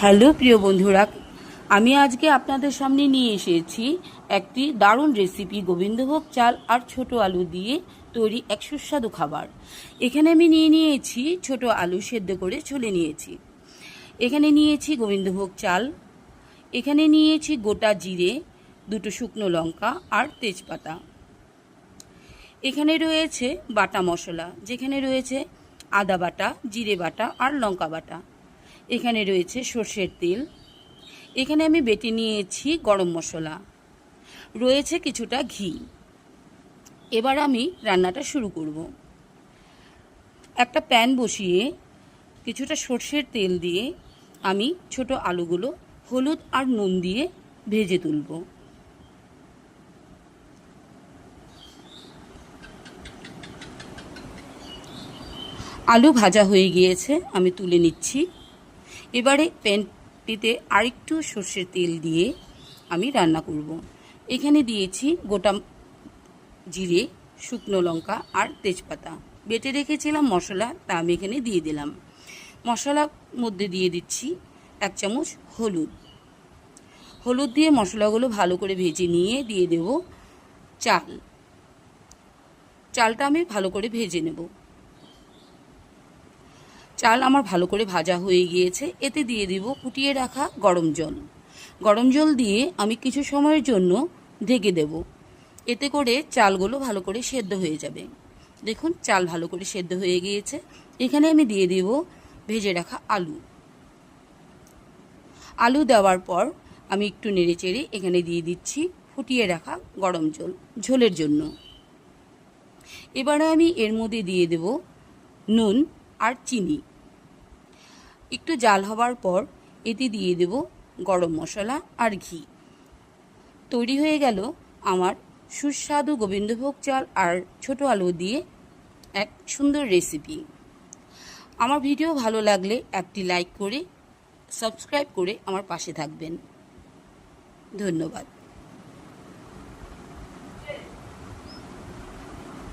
Hello প্রিয় বন্ধুরা, আমি আজকে আপনাদের সামনে নিয়ে এসেছি একটি দারুণ রেসিপি গোবিন্দভোগ চাল আর ছোট আলু দিয়ে তৈরি এক সুস্বাদু খাবার। এখানে আমি নিয়ে নিয়েছি ছোট আলু সেদ্ধ করে ছুলে নিয়েছি। এখানে নিয়েছি গোবিন্দভোগ চাল। এখানে নিয়েছি গোটা জিরে, দুটো শুকনো লঙ্কা আর তেজপাতা। এখানে রয়েছে বাটা মশলা, যেখানে রয়েছে আদা বাটা, জিরে বাটা আর লঙ্কা বাটা। এখানে রয়েছে সর্ষের তেল। এখানে আমি বেটে নিয়েছি গরম মশলা। রয়েছে কিছুটা ঘি। এবার আমি রান্নাটা শুরু করব। একটা প্যান বসিয়ে কিছুটা সর্ষের তেল দিয়ে আমি ছোট আলুগুলো হলুদ আর নুন দিয়ে ভেজে তুলব। আলু ভাজা হয়ে গিয়েছে, আমি তুলে নিচ্ছি। এবারে প্যানটিতে আরেকটু সর্ষের তেল দিয়ে আমি রান্না করব। এখানে দিয়েছি গোটা জিরে, শুকনো লঙ্কা আর তেজপাতা। বেটে রেখেছিলাম মশলা, তা আমি এখানে দিয়ে দিলাম। মশলার মধ্যে দিয়ে দিচ্ছি এক চামচ হলুদ। হলুদ দিয়ে মশলাগুলো ভালো করে ভেজে নিয়ে দিয়ে দেব চাল। চালটা আমি ভালো করে ভেজে নেব। চাল আমার ভালো করে ভাজা হয়ে গিয়েছে। এতে দিয়ে দিব ফুটিয়ে রাখা গরম জল। গরম জল দিয়ে আমি কিছু সময়ের জন্য ঢেকে দেব। এতে করে চালগুলো ভালো করে সেদ্ধ হয়ে যাবে। দেখুন, চাল ভালো করে সেদ্ধ হয়ে গিয়েছে। এখানে আমি দিয়ে দেব ভেজে রাখা আলু। আলু দেওয়ার পর আমি একটু নেড়ে চেড়ে এখানে দিয়ে দিচ্ছি ফুটিয়ে রাখা গরম জল ঝোলের জন্য। এবারে আমি এর মধ্যে দিয়ে দেব নুন আর চিনি। একটু জাল হওয়ার পর এতে দিয়ে দেব গরম মশলা আর ঘি। তৈরি হয়ে গেল আমার সুস্বাদু গোবিন্দভোগ চাল আর ছোট আলু দিয়ে এক সুন্দর রেসিপি আমার ভিডিও ভালো লাগলে একটি লাইক করে সাবস্ক্রাইব করে আমার পাশে থাকবেন। ধন্যবাদ।